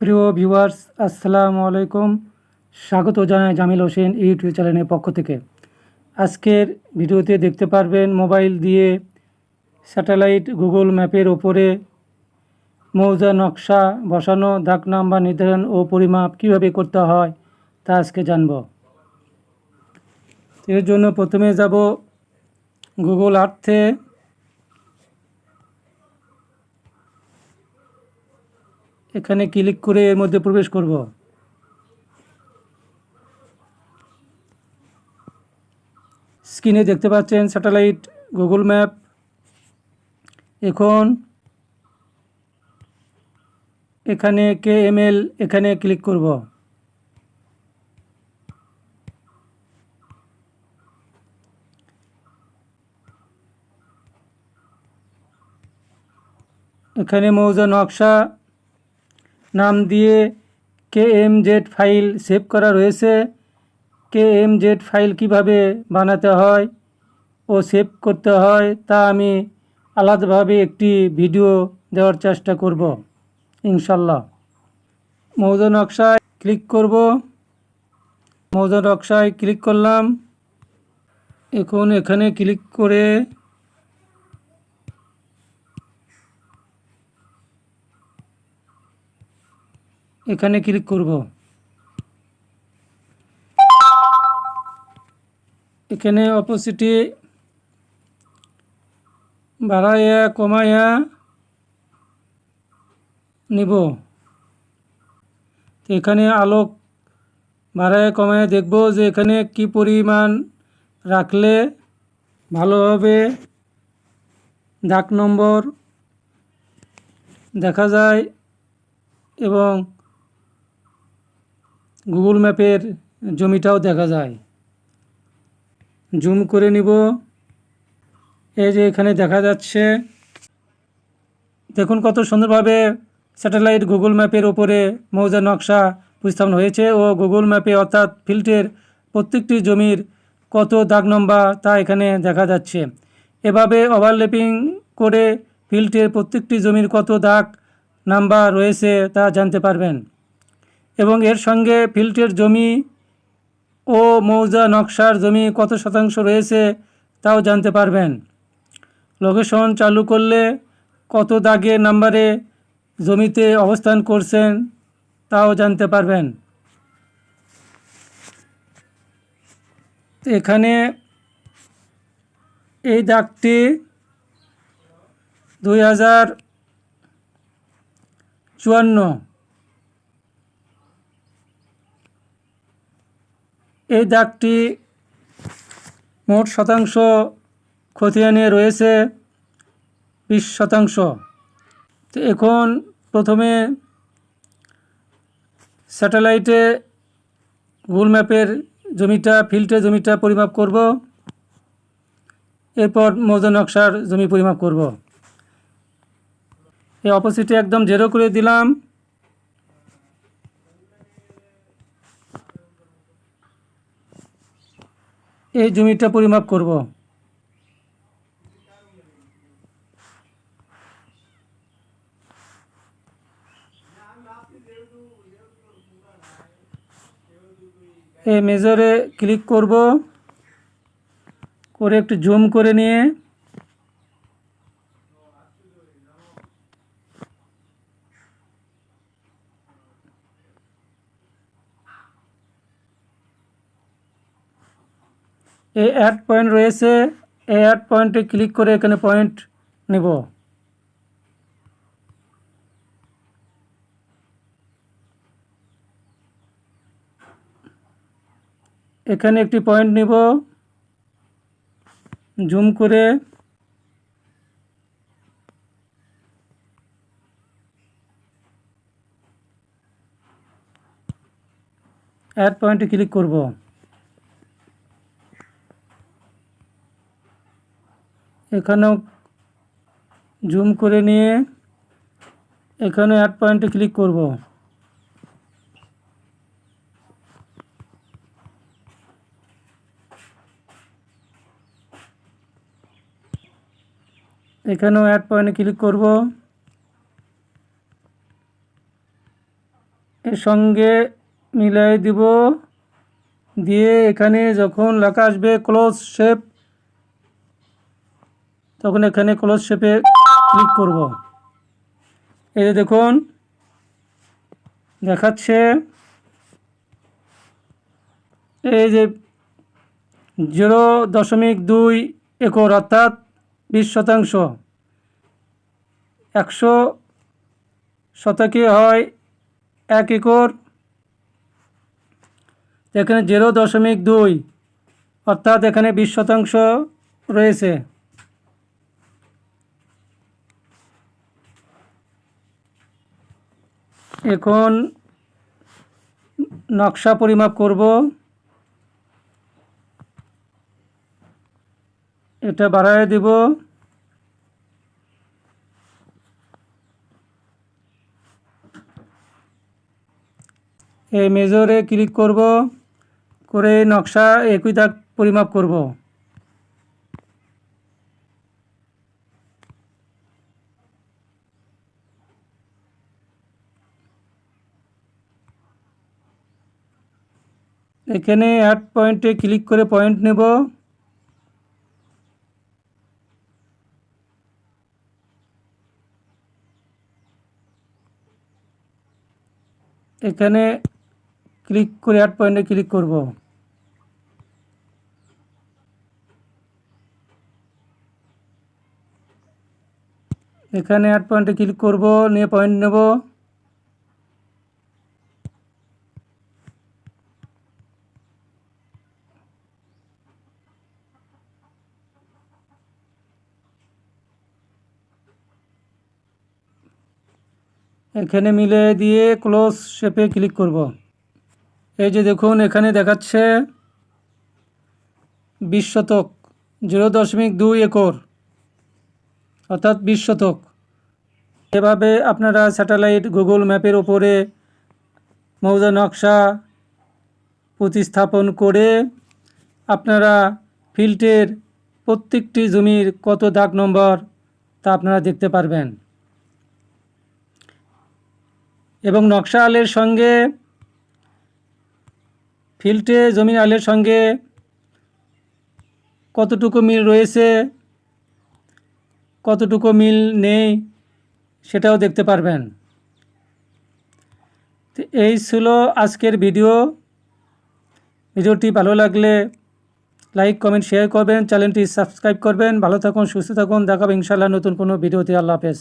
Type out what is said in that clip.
প্রিয় ভিউয়ার্স, আসসালামু আলাইকুম। স্বাগত জানাই জামিল হোসেন ইউটিউব চ্যানেলের পক্ষ থেকে। আজকের ভিডিওতে দেখতে পারবেন মোবাইল দিয়ে স্যাটেলাইট গুগল ম্যাপের ওপরে মৌজা নকশা বসানো, দাগ নাম্বার নির্ধারণ ও পরিমাপ কীভাবে করতে হয় তা আজকে জানব। এর জন্য প্রথমে যাব গুগল আর্থে। এখানে ক্লিক করে এর মধ্যে প্রবেশ করব। স্ক্রিনে দেখতে পাচ্ছেন স্যাটেলাইট, গুগল ম্যাপ। এখন এখানে কে এল, এখানে ক্লিক করব। এখানে মৌজা নকশা নাম দিয়ে K M Z file save করা রয়েছে। কে এম জেড ফাইল কীভাবে বানাতে হয় ও সেভ করতে হয় তা আমি আলাদাভাবে একটি ভিডিও দেওয়ার চেষ্টা করব ইনশাল্লাহ মৌজা নকশায় ক্লিক করব। মৌজা নকশায় ক্লিক করলাম। এখন এখানে ক্লিক করে এখানে ক্লিক করব। এখানে অপোজিটে বাড়াইয়া, কমাইয়া নিব। এখানে আলোক বাড়াইয়া, কমাইয়া দেখব যে এখানে কি পরিমাণ রাখলে ভালো হবে। দাগ নম্বর দেখা যায় এবং গুগল ম্যাপের জমিটাও দেখা যায়। জুম করে নিব। এই যে এখানে দেখা যাচ্ছে। দেখুন কত সুন্দরভাবে স্যাটেলাইট গুগল ম্যাপের ওপরে মৌজা নকশা উপস্থাপন হয়েছে ও গুগল ম্যাপে অর্থাৎ ফিল্টের প্রত্যেকটি জমির কত দাগ নম্বর তা এখানে দেখা যাচ্ছে। এভাবে ওভারল্যাপিং করে ফিল্টের প্রত্যেকটি জমির কত দাগ নাম্বার রয়েছে তা জানতে পারবেন। এবং এর সঙ্গে ফিল্টের জমি ও মৌজা নকশার জমি কত শতাংশ রয়েছে তাও জানতে পারবেন। লোকেশন চালু করলে কত দাগে নাম্বারে জমিতে অবস্থান করছেন তাও জানতে পারবেন। এখানে এই দাগটি দুই হাজার চুয়ান্ন এই দাগটি মোট শতাংশ খতিয়ানে রয়েছে বিশ শতাংশ। তো এখন প্রথমে স্যাটেলাইটে গুগল ম্যাপের জমিটা ফিল্টে জমিটা পরিমাপ করব। এরপর মৌজা নকশার জমি পরিমাপ করব। এই অপোজিটে একদম জেরো করে দিলাম। এই জমিটা পরিমাপ করব। এই মেজরে ক্লিক করব। করে একটু জুম করে নিয়ে এই অ্যাড পয়েন্ট রয়েছে, এই অ্যাড পয়েন্টে ক্লিক করে এখানে পয়েন্ট নেব। এখানে একটি পয়েন্ট নিব। জুম করে। অ্যাড পয়েন্টে ক্লিক করব। এখানেও জুম করে নিয়ে এখানে অ্যাড পয়েন্টে ক্লিক করব। এখানেও অ্যাড পয়েন্টে ক্লিক করব। এর সঙ্গে মিলাই দিব। দিয়ে এখানে যখন লেখা আসবে ক্লোজ শেপ তখন এখানে ক্লোজ শেপে ক্লিক করব। এই যে দেখুন, দেখাচ্ছে এই যে জিরো দশমিক দুই একর, অর্থাৎ বিশ শতাংশ। একশো শতকে হয় এক একর। এখানে জিরো দশমিক দুই, অর্থাৎ এখানে বিশ শতাংশ রয়েছে। এখন নকশা পরিমাপ করব। এটা বাড়ায় দিব। এই মেজরে ক্লিক করব। করে নকশা একই দাগ পরিমাপ করব। এখানে অ্যাড পয়েন্টে ক্লিক করে পয়েন্ট নেব। এখানে ক্লিক করে অ্যাড পয়েন্টে ক্লিক করব। এখানে অ্যাড পয়েন্টে ক্লিক করব, নিয়ে পয়েন্ট নেব। এখানে মিলে দিয়ে ক্লোজ শেপে ক্লিক করব। এই যে দেখুন, এখানে দেখাচ্ছে বিশ শতক, জিরো দশমিক দুই একর, অর্থাৎ বিশ শতক। এভাবে আপনারা স্যাটেলাইট গুগল ম্যাপের ওপরে মৌজা নকশা প্রতিস্থাপন করে আপনারা ফিল্টের প্রত্যেকটি জমির কত দাগ নম্বর তা আপনারা দেখতে পারবেন। এবং নকশা আলের সঙ্গে ফিল্টে জমির আলের সঙ্গে কতটুকু মিল রয়েছে, কতটুকু মিল নেই সেটাও দেখতে পারবেন। এই ছিল আজকের ভিডিও। ভিডিওটি ভালো লাগলে লাইক, কমেন্ট, শেয়ার করবেন। চ্যানেলটি সাবস্ক্রাইব করবেন। ভালো থাকুন, সুস্থ থাকুন। দেখাবো ইনশাল্লাহ নতুন কোনো ভিডিওতে। আল্লাহ হাফেজ।